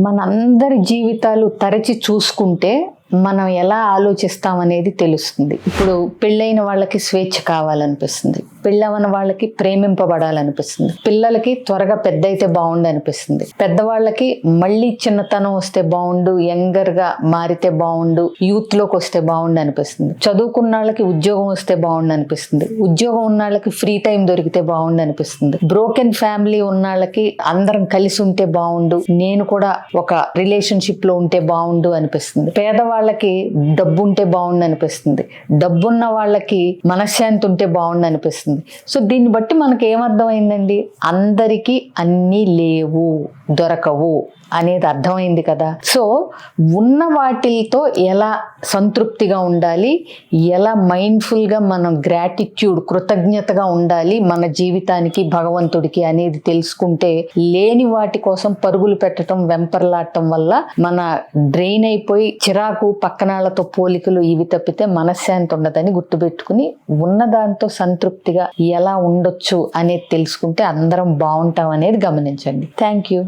మనందరి జీవితాలు తరచి చూసుకుంటే మనం ఎలా ఆలోచిస్తాం అనేది తెలుస్తుంది. ఇప్పుడు పెళ్ళైన వాళ్ళకి స్వేచ్ఛ కావాలనిపిస్తుంది. పెళ్ళవన వాళ్ళకి ప్రేమింపబడాలనిపిస్తుంది. పిల్లలకి త్వరగా పెద్ద అయితే బాగుండు అనిపిస్తుంది పెద్దవాళ్ళకి మళ్ళీ చిన్నతనం వస్తే బాగుండు యంగర్గా మారితే బాగుండు యూత్లోకి వస్తే బాగుండు అనిపిస్తుంది చదువుకున్న వాళ్ళకి ఉద్యోగం వస్తే బాగుండు అనిపిస్తుంది ఉద్యోగం ఉన్న వాళ్ళకి ఫ్రీ టైం దొరికితే బాగుండు అనిపిస్తుంది బ్రోకెన్ ఫ్యామిలీ ఉన్న వాళ్ళకి అందరం కలిసి ఉంటే బాగుండు నేను కూడా ఒక రిలేషన్షిప్లో ఉంటే బాగుండు అనిపిస్తుంది. వాళ్ళకి డబ్బు ఉంటే బాగుండు అనిపిస్తుంది డబ్బున్న వాళ్ళకి మనశ్శాంతి ఉంటే బాగుండు అనిపిస్తుంది సో దీన్ని బట్టి మనకి ఏమర్థమైందండి అందరికీ అన్నీ లేవు దొరకవు అనేది అర్థమైంది కదా. సో ఉన్న వాటితో ఎలా సంతృప్తిగా ఉండాలి? ఎలా మైండ్ఫుల్గా మనం గ్రాటిట్యూడ్ కృతజ్ఞతగా ఉండాలి? మన జీవితానికి భగవంతుడికి అనేది తెలుసుకుంటే లేని వాటి కోసం పరుగులు పెట్టడం వెంపర్లాడటం వల్ల మన డ్రెయిన్ అయిపోయి చిరాకు పక్కనాళ్ళతో పోలికలు ఇవి తప్పితే మనశ్శాంతి ఉండదని గుర్తుపెట్టుకుని ఉన్నదాంతో సంతృప్తిగా ఎలా ఉండొచ్చు అనేది తెలుసుకుంటే అందరం బాగుంటాం అనేది గమనించండి. Thank you